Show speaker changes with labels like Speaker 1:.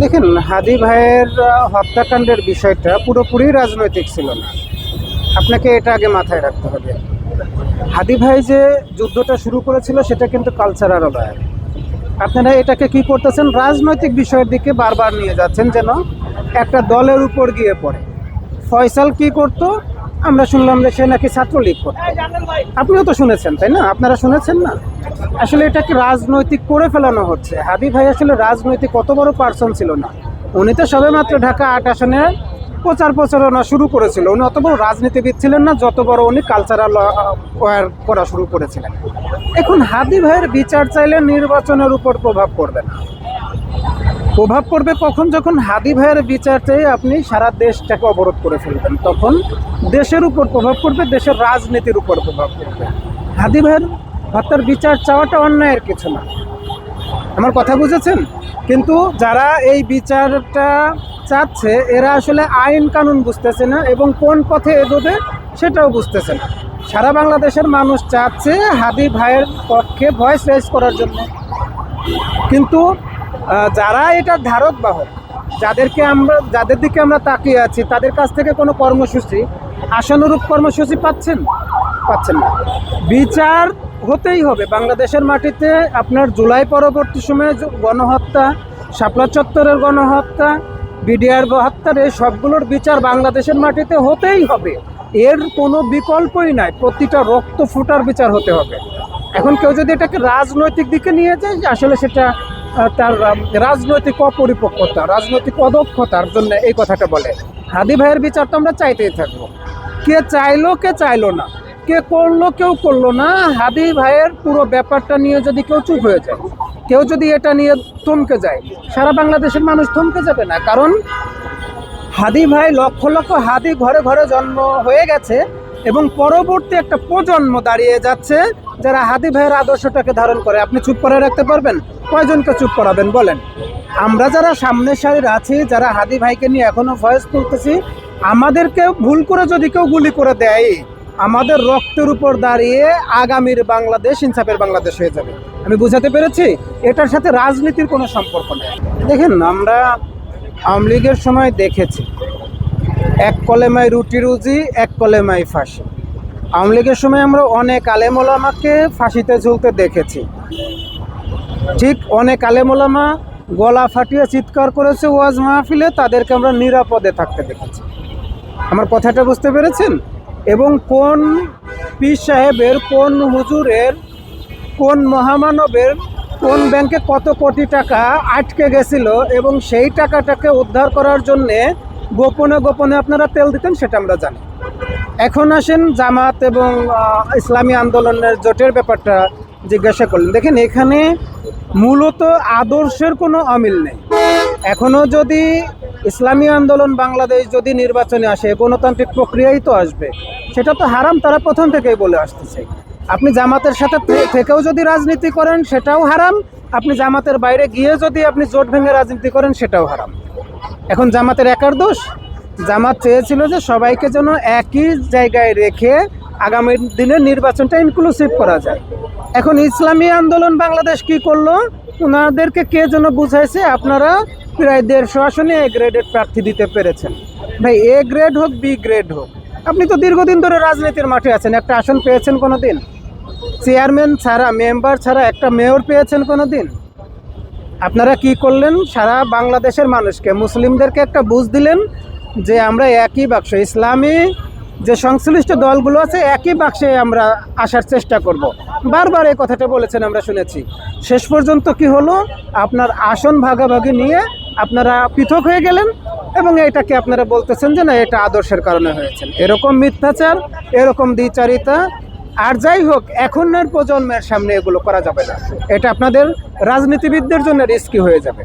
Speaker 1: দেখেন, হাদি ভাইয়ের হত্যাকাণ্ডের বিষয়টা পুরোপুরি রাজনৈতিক ছিল না। আপনাকে এটা আগে মাথায় রাখতে হবে। হাদি ভাই যে যুদ্ধটা শুরু করেছিল, সেটা কিন্তু কালচারাল লয়ার আপনারা এটাকে কি করতেছেন? রাজনৈতিক বিষয়ের দিকে বারবার নিয়ে যাচ্ছেন যেন একটা দলের উপর গিয়ে পড়ে। ফয়সাল কি করতো? আমরা শুনলাম যে সে নাকি ছাত্রলীগ করতো। আপনিও তো শুনেছেন, তাই না? আপনারা শুনেছেন না? আসলে এটাকে রাজনৈতিক করে ফেলানো হচ্ছে। হাবি ভাই আসলে রাজনৈতিক কত বড় পার্সন ছিল না। উনি তো সবেমাত্র ঢাকা আট আসনে প্রচার প্রচারণা শুরু করেছিল। উনি অত বড় রাজনীতিবিদ ছিলেন না, যত বড় উনি কালচারাল ওয়ার করা শুরু করেছিলেন। এখন হাদি ভাইয়ের বিচার চাইলে নির্বাচনের উপর প্রভাব পড়বে না। প্রভাব পড়বে কখন? যখন হাদি ভাইয়ের বিচার চেয়ে আপনি সারা দেশটাকে অবরোধ করে ফেলবেন, তখন দেশের উপর প্রভাব পড়বে, দেশের রাজনীতির উপর প্রভাব পড়বে। হাদি ভাইয়ের হত্যার বিচার চাওয়াটা অন্যায়ের কিছু না। আমার কথা বুঝেছেন? কিন্তু যারা এই বিচারটা চাচ্ছে, এরা আসলে আইন কানুন বুঝতেছে না এবং কোন পথে এগোবে সেটাও বুঝতেছে না। সারা বাংলাদেশের মানুষ চাচ্ছে হাদি ভাইয়ের পক্ষে ভয়েস রেজ করার জন্য। কিন্তু যারা এটা ধারক বাহক, যাদেরকে আমরা, যাদের দিকে আমরা তাকিয়ে আছি, তাদের কাছ থেকে কোনো কর্মসূচি আশানুরূপ কর্মসূচি পাচ্ছেন? পাচ্ছেন না। বিচার হতেই হবে। বাংলাদেশের মাটিতে আপনার জুলাই পরবর্তী সময়ে গণহত্যা, শাপলা চত্বরের গণহত্যা, বিডিআর হত্যার এই সবগুলোর বিচার বাংলাদেশের মাটিতে হতেই হবে। এর কোনো বিকল্পই নাই। প্রতিটা রক্ত ফোটার বিচার হতে হবে। এখন কেউ যদি এটাকে রাজনৈতিক দিকে নিয়ে যায়, আসলে সেটা তার রাজনৈতিক অপরিপক্কতা, রাজনৈতিক অদক্ষতার জন্য এই কথাটা বলে। হাদি ভাইয়ের বিচার তো আমরা চাইতেই থাকব। কে চাইলো কে চাইলো না? কে করল, কেউ করল না? হাদি ভাইয়ের পুরো ব্যাপারটা নিয়ে যদি কেউ চুপ হয়ে যায়, কেউ যদি এটা নিয়ে থমকে যায়, সারা বাংলাদেশের মানুষ থমকে যাবে না। কারণ হাদি ভাই লক্ষ লক্ষ হাদি ঘরে ঘরে জন্ম হয়ে গেছে এবং পরবর্তী একটা প্রজন্ম দাঁড়িয়ে যাচ্ছে যারা হাদি ভাইয়ের আদর্শটাকে ধারণ করে। আপনি চুপ করে রাখতে পারবেন? কয়জনকে চুপ করাবেন বলেন? আমরা যারা সামনের সারির আছি, যারা হাদি ভাইকে নিয়ে এখনও ভয়েস তুলতেছি আমাদেরকে ভুল করে যদি কেউ গুলি করে দেয়, আমাদের রক্তের উপর দাঁড়িয়ে আগামীর বাংলাদেশ ইনসাফের বাংলাদেশ হয়ে যাবে। আমি বুঝাতে পেরেছি, এটার সাথে রাজনীতির কোনো সম্পর্ক নেই। দেখেন, আমরা আওয়ামী লীগের সময় দেখেছি, এক কলেমায় রুটি রুজি, এক কলেমায় ফাঁসি। আওয়ামী লীগের সময় আমরা অনেক আলেমোলামাকে ফাঁসিতে ঝুলতে দেখেছি। ঠিক অনেক আলেমোলামা গলা ফাটিয়ে চিৎকার করেছে ওয়াজ মাহফিলে, তাদেরকে আমরা নিরাপদে থাকতে দেখেছি। আমার কথাটা বুঝতে পেরেছেন? এবং কোন পীর সাহেবের, কোন হুজুরের, কোন মহামানবের, কোন ব্যাংকে কত কোটি টাকা আটকে গেছিল এবং সেই টাকাটাকে উদ্ধার করার জন্যে গোপনে গোপনে আপনারা তেল দিতেন সেটা আমরা জানি। এখন আসেন জামাত এবং ইসলামী আন্দোলনের জোটের ব্যাপারটা জিজ্ঞাসা করলেন। দেখেন এখানে মূলত আদর্শের কোনো অমিল নেই। এখনও যদি ইসলামী আন্দোলন বাংলাদেশ যদি নির্বাচনে আসে, গণতান্ত্রিক প্রক্রিয়াই তো আসবে। সেটা তো হারাম, তারা প্রথম থেকেই বলে আসতেছে। আপনি জামাতের সাথে থেকেও যদি রাজনীতি করেন, সেটাও হারাম। আপনি জামাতের বাইরে গিয়ে যদি আপনি জোট ভেঙে রাজনীতি করেন, সেটাও হারাম। এখন জামাতের একার দোষ? জামাত চেয়েছিল যে সবাইকে যেন একই জায়গায় রেখে আগামী দিনে নির্বাচনটা ইনক্লুসিভ করা যায়। এখন ইসলামী আন্দোলন বাংলাদেশ কি করল? ওনাদেরকে কে যেন বুঝাইছে? আপনারা প্রায় দেড়শো আসনে এ গ্রেডের প্রার্থী দিতে পেরেছেন। ভাই এ গ্রেড হোক বি গ্রেড হোক, আপনি তো দীর্ঘদিন ধরে রাজনীতির মাঠে আছেন। একটা আসন পেয়েছেন কোনো দিন চেয়ারম্যান ছাড়া মেম্বার ছাড়া একটা মেয়র পেয়েছেন কোনো দিন আপনারা কি করলেন? সারা বাংলাদেশের মানুষকে, মুসলিমদেরকে একটা বুঝ দিলেন যে আমরা একই বাক্স, ইসলামী যে সংশ্লিষ্ট দলগুলো আছে, একই বাক্সে আমরা আসার চেষ্টা করব। বারবার এই কথাটা বলেছেন, আমরা শুনেছি। শেষ পর্যন্ত কি হলো? আপনার আসন ভাগাভাগি নিয়ে আপনারা পৃথক হয়ে গেলেন এবং এটাকে আপনারা বলতেছেন যে না, এটা আদর্শের কারণে হয়েছে। এরকম মিথ্যাচার, এরকম দ্বিচারিতা, আর যাই হোক, এখনের প্রজন্মের সামনে এগুলো করা যাবে না। এটা আপনাদের রাজনীতিবিদদের জন্য রিস্কি হয়ে যাবে।